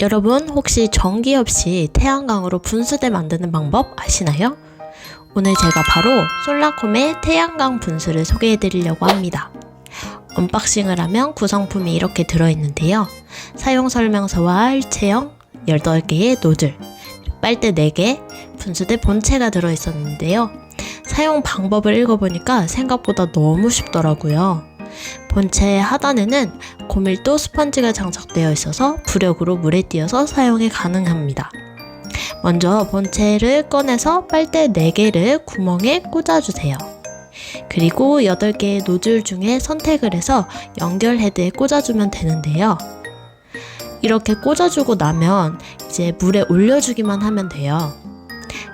여러분 혹시 전기 없이 태양광으로 분수대 만드는 방법 아시나요? 오늘 제가 바로 솔라콤의 태양광 분수를 소개해 드리려고 합니다. 언박싱을 하면 구성품이 이렇게 들어있는데요. 사용 설명서와 일체형 18개의 노즐, 빨대 4개, 분수대 본체가 들어있었는데요. 사용 방법을 읽어보니까 생각보다 너무 쉽더라고요. 본체 하단에는 고밀도 스펀지가 장착되어 있어서 부력으로 물에 띄어서 사용이 가능합니다. 먼저 본체를 꺼내서 빨대 4개를 구멍에 꽂아주세요. 그리고 8개의 노즐 중에 선택을 해서 연결 헤드에 꽂아주면 되는데요. 이렇게 꽂아주고 나면 이제 물에 올려주기만 하면 돼요.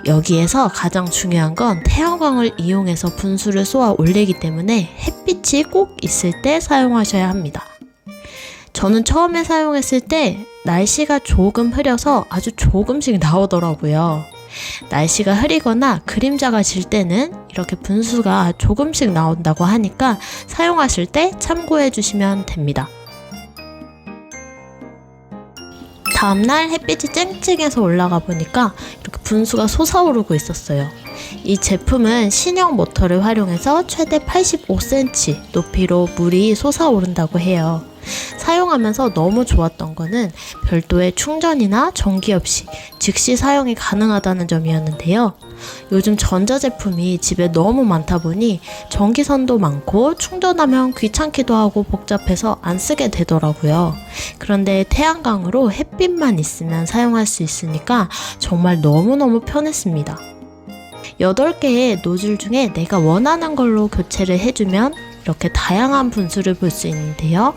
여기에서 가장 중요한 건 태양광을 이용해서 분수를 쏘아 올리기 때문에 햇빛이 꼭 있을 때 사용하셔야 합니다. 저는 처음에 사용했을 때 날씨가 조금 흐려서 아주 조금씩 나오더라고요. 날씨가 흐리거나 그림자가 질 때는 이렇게 분수가 조금씩 나온다고 하니까 사용하실 때 참고해 주시면 됩니다. 다음날 햇빛이 쨍쨍해서 올라가 보니까 이렇게 분수가 솟아오르고 있었어요. 이 제품은 신형 모터를 활용해서 최대 85cm 높이로 물이 솟아오른다고 해요. 사용하면서 너무 좋았던 거는 별도의 충전이나 전기 없이 즉시 사용이 가능하다는 점이었는데요. 요즘 전자제품이 집에 너무 많다 보니 전기선도 많고 충전하면 귀찮기도 하고 복잡해서 안 쓰게 되더라고요. 그런데 태양광으로 햇빛만 있으면 사용할 수 있으니까 정말 너무너무 편했습니다. 8개의 노즐 중에 내가 원하는 걸로 교체를 해주면 이렇게 다양한 분수를 볼 수 있는데요.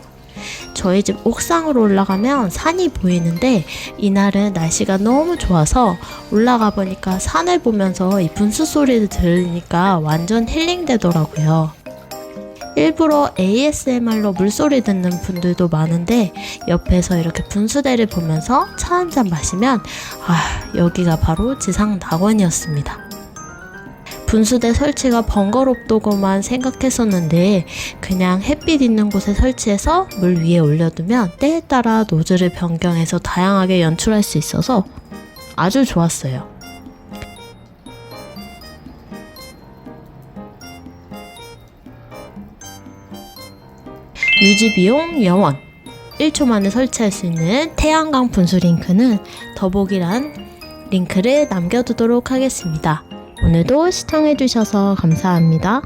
저희 집 옥상으로 올라가면 산이 보이는데 이날은 날씨가 너무 좋아서 올라가 보니까 산을 보면서 이 분수 소리를 들으니까 완전 힐링 되더라고요. 일부러 ASMR로 물소리 듣는 분들도 많은데 옆에서 이렇게 분수대를 보면서 차 한 잔 마시면 아 여기가 바로 지상 낙원이었습니다. 분수대 설치가 번거롭다고만 생각했었는데 그냥 햇빛 있는 곳에 설치해서 물 위에 올려두면 때에 따라 노즐을 변경해서 다양하게 연출할 수 있어서 아주 좋았어요. 유지 비용 0원 1초 만에 설치할 수 있는 태양광 분수 링크는 더보기란 링크를 남겨두도록 하겠습니다. 오늘도 시청해주셔서 감사합니다.